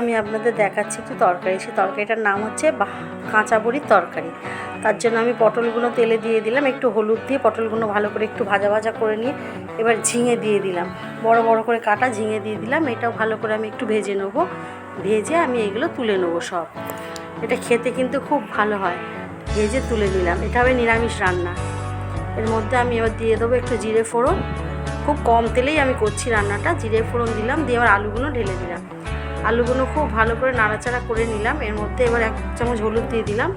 আমি আপনাদের দেখাচ্ছি একটু তরকারি। সেই তরকারিটার নাম হচ্ছে কাঁচা বড়ির তরকারি। তার জন্য আমি পটলগুলো তেলে দিয়ে দিলাম, একটু হলুদ দিয়ে পটলগুলো ভালো করে একটু ভাজা ভাজা করে নিয়ে এবার ঝিঙে দিয়ে দিলাম। বড় বড় করে কাটা ঝিঙে দিয়ে দিলাম, এটাও ভালো করে আমি একটু ভেজে নেব। ভেজে আমি এগুলো তুলে নেব সব। এটা খেতে কিন্তু খুব ভালো হয়। ভেজে তুলে নিলাম। এটা হবে নিরামিষ রান্না। এর মধ্যে আমি এবার দিয়ে দেবো একটু জিরে ফোড়ন। খুব কম তেলেই আমি করছি রান্নাটা। জিরে ফোড়ন দিলাম, দিয়ে এবার আলুগুলো ঢেলে দিলাম। আলুগুলো খুব ভালো করে নাড়াচাড়া করে নিলাম। এর মধ্যে এবার এক চামচ হলুদ দিয়ে দিলাম।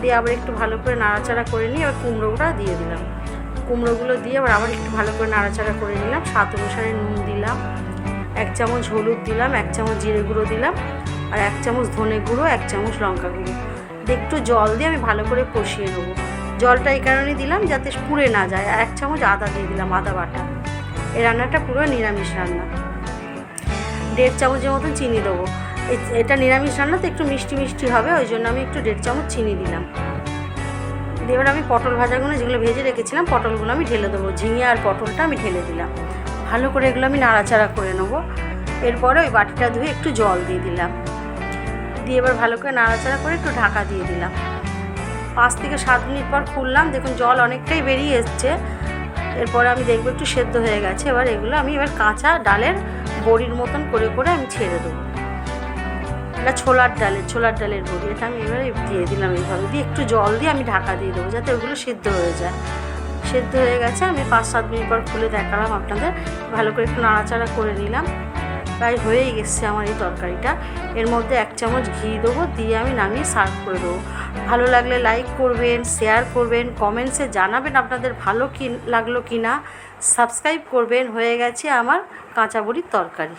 দিয়ে আবার একটু ভালো করে নাড়াচাড়া করে নিয়ে এবার কুমড়োগুলো দিয়ে দিলাম। কুমড়োগুলো দিয়ে আবার আবার একটু ভালো করে নাড়াচাড়া করে নিলাম। স্বাদ অনুসারে নুন দিলাম। এক চামচ হলুদ দিলাম, এক চামচ জিরে গুঁড়ো দিলাম আর এক চামচ ধনে গুঁড়ো, এক চামচ লঙ্কা গুঁড়ো। দিয়ে একটু জল দিয়ে আমি ভালো করে কষিয়ে নেব। জলটা এই কারণে দিলাম যাতে পুড়ে না যায়। আর এক চামচ আদা দিয়ে দিলাম, আদা বাটা। এই রান্নাটা পুরো নিরামিষ রান্না। দেড় চামচের মতন চিনি দেবো। এটা নিরামিষ রান্না তো একটু মিষ্টি মিষ্টি হবে, ওই জন্য আমি একটু দেড় চামচ চিনি দিলাম। দিয়ে এবার আমি পটল ভাজাগুলো, যেগুলো ভেজে রেখেছিলাম, পটলগুলো আমি ঢেলে দেবো। ঝিঙে আর পটলটা আমি ঢেলে দিলাম। ভালো করে এগুলো আমি নাড়াচাড়া করে নেব। এরপরে ওই বাটিটা ধুয়ে একটু জল দিয়ে দিলাম। দিয়ে এবার ভালো করে নাড়াচাড়া করে একটু ঢাকা দিয়ে দিলাম। পাঁচ থেকে সাত মিনিট পর খুললাম। দেখুন জল অনেকটাই বেরিয়ে এসছে। এরপরে আমি দেখব একটু সেদ্ধ হয়ে গেছে। এবার এগুলো আমি এবার কাঁচা ডালের বড়ির মতন করে করে আমি ছেড়ে দেবো। এটা ছোলার ডালের ছোলার ডালের বড়ি। এটা আমি এবারে দিয়ে দিলাম এইভাবে। দিয়ে একটু জল দিয়ে আমি ঢাকা দিয়ে দেবো যাতে ওগুলো সেদ্ধ হয়ে যায়। সেদ্ধ হয়ে গেছে। আমি পাঁচ সাত মিনিট পর খুলে দেখালাম আপনাদের। ভালো করে একটু নাড়াচাড়া করে নিলাম। প্রায় হয়েই গেছে আমার এই তরকারিটা। এর মধ্যে এক চামচ ঘি দেবো, দিয়ে আমি নামিয়ে সার্ভ করে দেবো। ভালো লাগলে লাইক করবেন, শেয়ার করবেন, কমেন্টসে জানাবেন আপনাদের ভালো কি, লাগল কি না সাবস্ক্রাইব করবেন, হয়ে গেছে আমার কাঁচা বড়ির তরকারি।